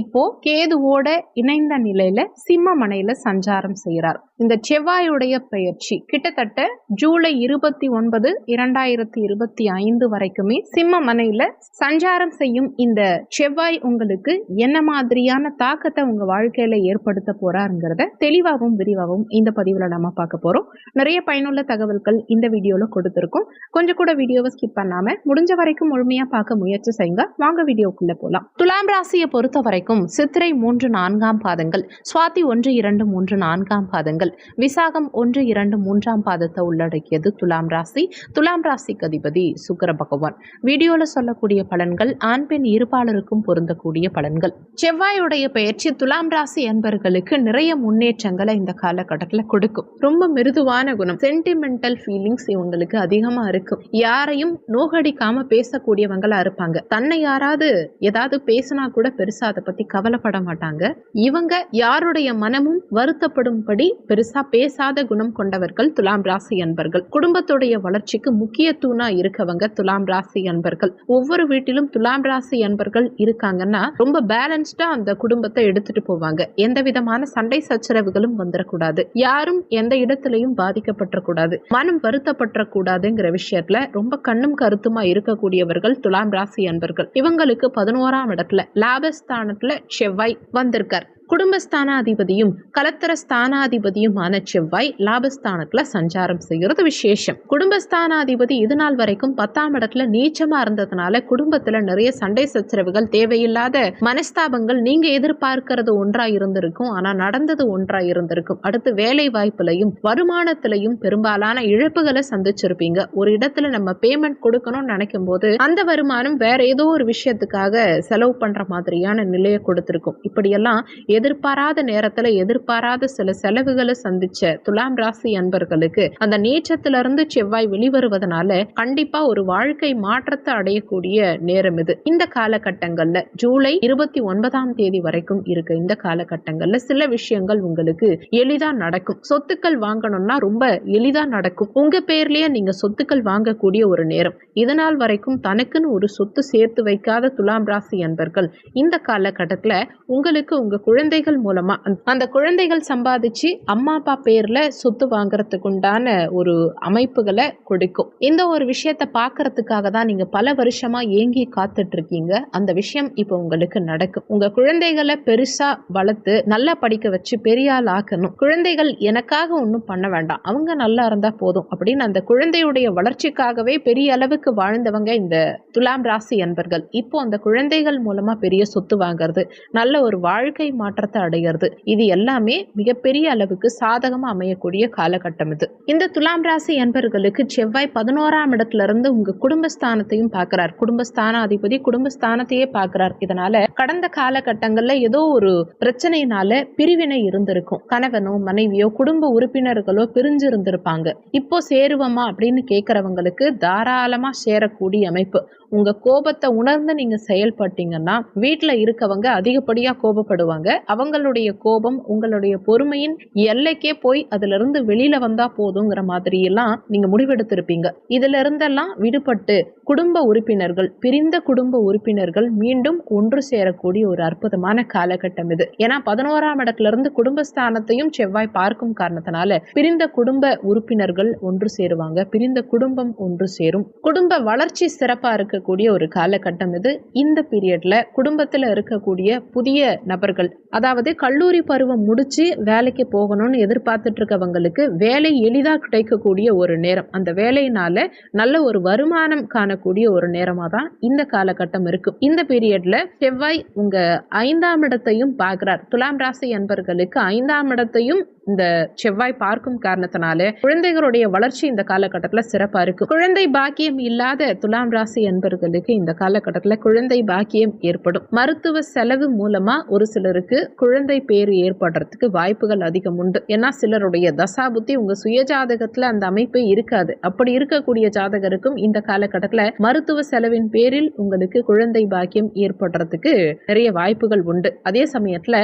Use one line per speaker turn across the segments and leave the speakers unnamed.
இப்போ கேதுவோட இணைந்த நிலையில சிம்மமனையில சஞ்சாரம் செய்கிறார் இந்த செவ்வாயுடைய பெயர்ச்சி கிட்டத்தட்ட ஜூலை இருபத்தி ஒன்பது இரண்டாயிரத்தி இருபத்தி ஐந்து வரைக்குமே சிம்மமனையில சஞ்சாரம் செய்யும் இந்த செவ்வாய் உங்களுக்கு என்ன மாதிரியான தாக்கத்தை உங்க வாழ்க்கையில ஏற்படுத்த போறாருங்கிறத தெளிவாகவும் விரிவாகவும் இந்த பதிவுல நம்ம பார்க்க போறோம். நிறைய பயனுள்ள தகவல்கள் இந்த வீடியோல கொடுத்துருக்கோம். கொஞ்சம் கூட வீடியோவை ஸ்கிப் பண்ணாம முடிஞ்ச வரைக்கும் முழுமையா பார்க்க முயற்சி செய்யுங்க. வாங்க வீடியோக்குள்ள போலாம். துலாம் ராசியை பொறுத்த வரைக்கும் சித்திரை மூன்று நான்காம் பாதங்கள் சுவாதி ஒன்று இரண்டு மூன்று நான்காம் பாதங்கள் விசாகம் ஒன்று இரண்டு மூன்றாம் பாதத்தை உள்ளடக்கியது துலாம் ராசி. துலாம் ராசிக்கு அதிபதி சுக்கர பகவான். வீடியோல சொல்லக்கூடிய பலன்கள் ஆண் பெண் இருபாலருக்கும் பொருந்தக்கூடிய பலன்கள். செவ்வாயுடைய பெயர்ச்சி துலாம் ராசி என்பர்களுக்கு நிறைய முன்னேற்றங்களை இந்த காலகட்டத்தில் கொடுக்கும். ரொம்ப மிருதுவான குணம். சென்டிமெண்டல் ஃபீலிங்ஸ் இவங்களுக்கு அதிகமா இருக்கும். யாரையும் நோகடிக்காம பேசக்கூடியவங்களா இருப்பாங்க. தன்னை யாராவது ஏதாவது பேசினா கூட பெருசா அதை பத்தி கவலைப்பட மாட்டாங்க. இவங்க யாருடைய மனமும் வருத்தப்படும்படி பெருசா பேசாத குணம் கொண்டவர்கள் துலாம் ராசி அன்பர்கள். குடும்பத்துடைய வளர்ச்சிக்கு முக்கிய தூணா இருக்கவங்க துலாம் ராசி அன்பர்கள். ஒவ்வொரு வீட்டிலும் துலாம் ராசி அன்பர்கள் இருக்காங்கன்னா ரொம்ப பேலன்ஸ்டா அந்த குடும்பத்தை எடுத்துட்டு போவாங்க. எந்த விதமான சண்டை சச்சரவுகளும் வந்துடக்கூடாது யாரும் எந்த இடத்திலையும் பாதிக்கப்பட்டக்கூடாது. மனம் வருத்தப்பட்டக்கூடாதுங்கிற விஷயத்துல ரொம்ப கண்ணும் கருத்துமா இருக்கக்கூடியவர்கள் துலாம் ராசி அன்பர்கள். இவங்களுக்கு பதினோராம் இடத்துல லாபஸ்தானத்துல செவ்வாய் வந்திருக்கார். குடும்பஸ்தானாதிபதியும் கலத்தர ஸ்தானாதிபதியுமான செவ்வாய் லாபஸ்தானத்துல சஞ்சாரம் செய்கிறது விசேஷம். குடும்பஸ்தானாதிபதி இது நாள் வரைக்கும் பத்தாம் இடத்துல நீச்சமா இருந்ததுனால குடும்பத்துல நிறைய சண்டை சச்சரவுகள் தேவையில்லாத மனஸ்தாபங்கள் நீங்க எதிர்பார்க்கிறது ஒன்றா இருந்திருக்கும். ஆனா நடந்தது ஒன்றா இருந்திருக்கும். அடுத்து வேலை வாய்ப்புலையும் வருமானத்திலையும் பெரும்பாலான இழப்புகளை சந்திச்சிருப்பீங்க. ஒரு இடத்துல நம்ம பேமெண்ட் கொடுக்கணும்னு நினைக்கும் போது அந்த வருமானம் வேற ஏதோ ஒரு விஷயத்துக்காக செலவு பண்ற மாதிரியான நிலையை கொடுத்திருக்கும். இப்படியெல்லாம் எதிர்பாராத நேரத்துல எதிர்பாராத சில செலவுகளை சந்திச்ச துலாம் ராசி அன்பர்களுக்கு அந்த நேற்றத்திலிருந்து செவ்வாய் வெளிவருவதனால கண்டிப்பா ஒரு வாழ்க்கை மாற்றத்தை அடையக்கூடிய நேரம் இது. இந்த காலகட்டங்கள்ல ஜூலை இருபத்தி ஒன்பதாம் தேதி வரைக்கும் இருக்கு இந்த காலகட்டங்கள்ல சில விஷயங்கள் உங்களுக்கு எளிதா நடக்கும். சொத்துக்கள் வாங்கணும்னா ரொம்ப எளிதா நடக்கும். உங்க பேர்லயே நீங்க சொத்துக்கள் வாங்கக்கூடிய ஒரு நேரம். இதனால் வரைக்கும் தனக்குன்னு ஒரு சொத்து சேர்த்து வைக்காத துலாம் ராசி அன்பர்கள் இந்த காலகட்டத்துல உங்களுக்கு உங்க குழந்தைகள் மூலமா அந்த- குழந்தைகள் சம்பாதிச்சு அம்மா அப்பா பேர்ல சொத்து வாங்குறதுக்குண்டான ஒரு அமைப்புகளை கொடுக்கும். இந்த ஒரு விஷயத்த பார்க்கறதுக்காக தான் நீங்க பல வருஷமா ஏங்கி காத்துட்டு இருக்கீங்க அந்த விஷயம் இப்போ உங்களுக்கு நடக்கும். உங்க குழந்தைகளை பெருசா வளர்த்து நல்லா படிக்க வச்சு பெரிய ஆள் ஆக்கணும். குழந்தைகள் எனக்காக ஒன்றும் பண்ண வேண்டாம். அவங்க நல்லா இருந்தா போதும் அப்படின்னு அந்த குழந்தையுடைய வளர்ச்சிக்காகவே பெரிய அளவுக்கு வாழ்ந்தவங்க இந்த துலாம் ராசி என்பர்கள் இப்போ அந்த குழந்தைகள் மூலமா பெரிய சொத்து வாங்குறது நல்ல ஒரு வாழ்க்கை மாற்றம் மாற்றத்தை அடைகிறது. இது எல்லாமே மிகப்பெரிய அளவுக்கு சாதகமா அமையக்கூடிய காலகட்டம் இது. இந்த துலாம் ராசி என்பர்களுக்கு செவ்வாய் பதினோராம் இடத்துல இருந்து உங்க குடும்பஸ்தானத்தையும் பார்க்கிறார். குடும்பஸ்தானாதிபதி குடும்பஸ்தானத்தையே பார்க்கிறார். இதனால கடந்த காலகட்டங்கள்ல ஏதோ ஒரு பிரச்சனையினால பிரிவினை இருந்திருக்கும். கணவனோ மனைவியோ குடும்ப உறுப்பினர்களோ பிரிஞ்சு இருந்திருப்பாங்க இப்போ சேருவமா அப்படின்னு கேட்கறவங்களுக்கு தாராளமா சேரக்கூடிய அமைப்பு. உங்க கோபத்தை உணர்ந்து நீங்க செயல்பட்டீங்கன்னா வீட்டில் இருக்கவங்க அதிகப்படியா கோபப்படுவாங்க. அவங்களுடைய கோபம் உங்களுடைய பொறுமையின் எல்லைக்கே போய் அதுல இருந்து வெளியில வந்தா போதுங்கிற மாதிரி எல்லாம் நீங்க முடிவெடுத்திருப்பீங்க. இதுல இருந்தெல்லாம் விடுபட்டு குடும்ப உறுப்பினர்கள் பிரிந்த குடும்ப உறுப்பினர்கள் மீண்டும் ஒன்று சேரக்கூடிய ஒரு அற்புதமான காலகட்டம் இது. ஏன்னா பதினோராம் இடத்துல இருந்து குடும்பஸ்தானத்தையும் செவ்வாய் பார்க்கும் காரணத்தினால பிரிந்த குடும்ப உறுப்பினர்கள் ஒன்று சேருவாங்க பிரிந்த குடும்பம் ஒன்று சேரும். குடும்ப வளர்ச்சி சிறப்பா இருக்கக்கூடிய ஒரு காலகட்டம் இது. இந்த பீரியட்ல குடும்பத்துல இருக்கக்கூடிய புதிய நபர்கள் அதாவது கல்லூரி பருவம் முடிச்சு வேலைக்கு போகணும்னு எதிர்பார்த்துட்டு இருக்கவங்களுக்கு வேலை எளிதா கிடைக்கக்கூடிய ஒரு நேரம். அந்த வேலையினால நல்ல ஒரு வருமானம் காணக்கூடிய ஒரு நேரமா தான் இந்த காலகட்டம் இருக்கும் இந்த பீரியட்ல செவ்வாய் உங்க ஐந்தாம் இடத்தையும் பார்க்கிறார். துலாம் ராசி அன்பர்களுக்கு ஐந்தாம் இடத்தையும் இந்த செவ்வாய் பார்க்கும் காரணத்தினால குழந்தைகளுடைய வளர்ச்சி இந்த காலகட்டத்துல சிறப்பா இருக்கு. குழந்தை பாக்கியம் இல்லாத துலாம் ராசி அன்பர்கள் அன்பர்களுக்கு இந்த காலகட்டத்தில் குழந்தை பாக்கியம் ஏற்படும். மருத்துவ செலவு மூலமா ஒரு சிலருக்கு குழந்தை பேர் ஏற்படுறதுக்கு வாய்ப்புகள் அதிகம் உண்டு. ஏன்னா சிலருடைய தசாபுத்தி உங்க சுய ஜாதகத்துல அந்த அமைப்பு இருக்காது. அப்படி இருக்கக்கூடிய ஜாதகருக்கும் இந்த காலகட்டத்தில் மருத்துவ செலவின் பேரில் உங்களுக்கு குழந்தை பாக்கியம் ஏற்படுறதுக்கு நிறைய வாய்ப்புகள் உண்டு. அதே சமயத்தில்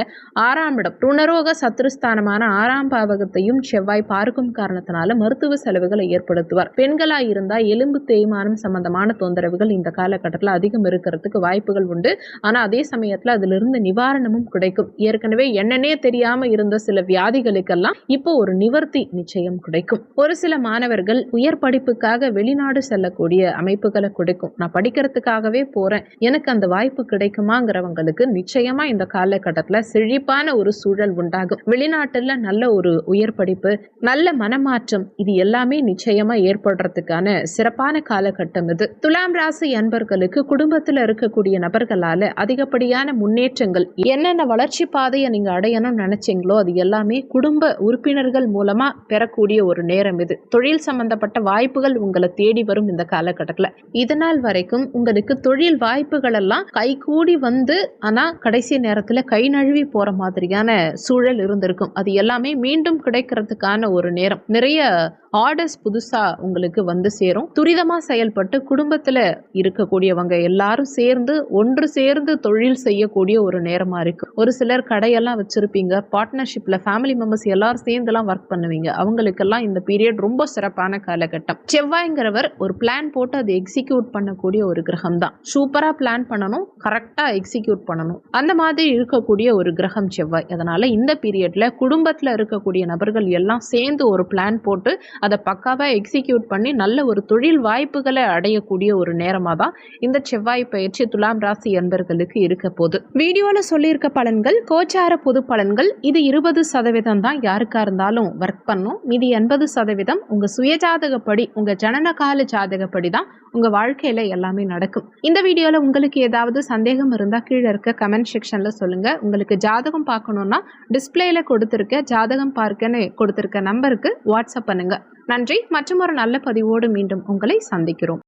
ஆறாம் இடம் ருணரோக சத்ருஸ்தானமான ஆறாம் பாவகத்தையும் செவ்வாய் பார்க்கும் காரணத்தினால மருத்துவ செலவுகளை ஏற்படுத்துவார். பெண்களா இருந்தால் எலும்பு தேய்மானம் சம்பந்தமான தொந்தரவுகள் இந்த காலகட்டத்தில் அதிகம் இருக்கிறதுக்கு வாய்ப்புகள் உண்டு. ஆனால் அதே சமயத்தில் அதிலிருந்து நிவாரணமும் கிடைக்கும். ஏற்கனவே என்னன்னே தெரியாமல் இருந்த சில வியாதிகளுக்கெல்லாம் இப்போ ஒரு நிவர்த்தி நிச்சயம் கிடைக்கும். ஒரு சில மாணவர்கள் உயர் படிப்புக்காக வெளிநாடு செல்லக்கூடிய அமைப்புகளை கொடுக்கும். நான் படிக்கிறதுக்காகவே போறேன். எனக்கு அந்த வாய்ப்பு கிடைக்குமாங்கிறவங்களுக்கு நிச்சயமா இந்த காலகட்டத்தில் செழிப்பான ஒரு சூழல் உண்டாகும். வெளிநாட்டில் நல்ல ஒரு உயர் படிப்பு நல்ல மனமாற்றம் இது எல்லாமே நிச்சயமா ஏற்படுறதுக்கான சிறப்பான காலகட்டம் இது. துலாம் ராசி அன்பர்களுக்கு குடும்பத்தில் இருக்கக்கூடிய நபர்களால அதிகப்படியான முன்னேற்றங்கள் என்னென்ன வளர்ச்சி பாதையை நீங்கள் அடையணும்னு நினைச்சீங்களோ அது எல்லாமே குடும்ப உறுப்பினர்கள் மூலமா பெறக்கூடிய ஒரு நேரம் இது. தொழில் சம்பந்தப்பட்ட வாய்ப்புகள் உங்களை தேடி வரும் இந்த காலகட்டத்தில். இதனால் வரைக்கும் உங்களுக்கு தொழில் வாய்ப்புகள் எல்லாம் கைகூடி வந்து ஆனா கடைசி நேரத்தில் கை நழுவி போற மாதிரியான சூழல் இருந்திருக்கும். அது எல்லாமே மீண்டும் கிடைக்கிறதுக்கான ஒரு நேரம். நிறைய ஆர்டர்ஸ் புதுசா உங்களுக்கு வந்து சேரும். துரிதமா செயல்பட்டு குடும்பத்துல இருக்கக்கூடியவங்க எல்லாரும் சேர்ந்து ஒன்று சேர்ந்து தொழில் செய்யக்கூடிய ஒரு நேரமாக இருக்கு. ஒரு சிலர் கடையெல்லாம் வச்சுருப்பீங்க பார்ட்னர்ஷிப்பில் ஃபேமிலி மெம்பர்ஸ் எல்லாரும் சேர்ந்துலாம் ஒர்க் பண்ணுவீங்க. அவங்களுக்கெல்லாம் இந்த பீரியட் ரொம்ப சிறப்பான காலகட்டம். செவ்வாய்ங்கிறவர் ஒரு பிளான் போட்டு அதை எக்ஸிக்யூட் பண்ணக்கூடிய ஒரு கிரகம் தான். சூப்பராக பிளான் பண்ணணும் கரெக்டாக எக்ஸிக்யூட் பண்ணணும். அந்த மாதிரி இருக்கக்கூடிய ஒரு கிரகம் செவ்வாய். அதனால் இந்த பீரியடில் குடும்பத்தில் இருக்கக்கூடிய நபர்கள் எல்லாம் சேர்ந்து ஒரு பிளான் போட்டு அதை பக்காவாக எக்ஸிக்யூட் பண்ணி நல்ல ஒரு தொழில் வாய்ப்புகளை அடையக்கூடிய ஒரு நேரம் நேரமாக தான் இந்த செவ்வாய் பயிற்சி துலாம் ராசி என்பர்களுக்கு இருக்க போது வீடியோவில் சொல்லியிருக்க பலன்கள் கோச்சார பொது பலன்கள் இது இருபது சதவீதம் தான் யாருக்கா இருந்தாலும் ஒர்க் பண்ணும். மீதி எண்பது சதவீதம் உங்க சுயஜாதகப்படி உங்கள் ஜனனகால ஜாதகப்படி தான் உங்க வாழ்க்கையில் எல்லாமே நடக்கும். இந்த வீடியோல உங்களுக்கு ஏதாவது சந்தேகம் இருந்தா கீழே இருக்க கமெண்ட் செக்ஷன்ல சொல்லுங்க. உங்களுக்கு ஜாதகம் பார்க்கணும்னா டிஸ்பிளேயில் கொடுத்துருக்க ஜாதகம் பார்க்கன்னு கொடுத்துருக்க நம்பருக்கு வாட்ஸ்அப் பண்ணுங்க. நன்றி. மற்றும் ஒரு நல்ல பதிவோடு மீண்டும் உங்களை சந்திக்கிறோம்.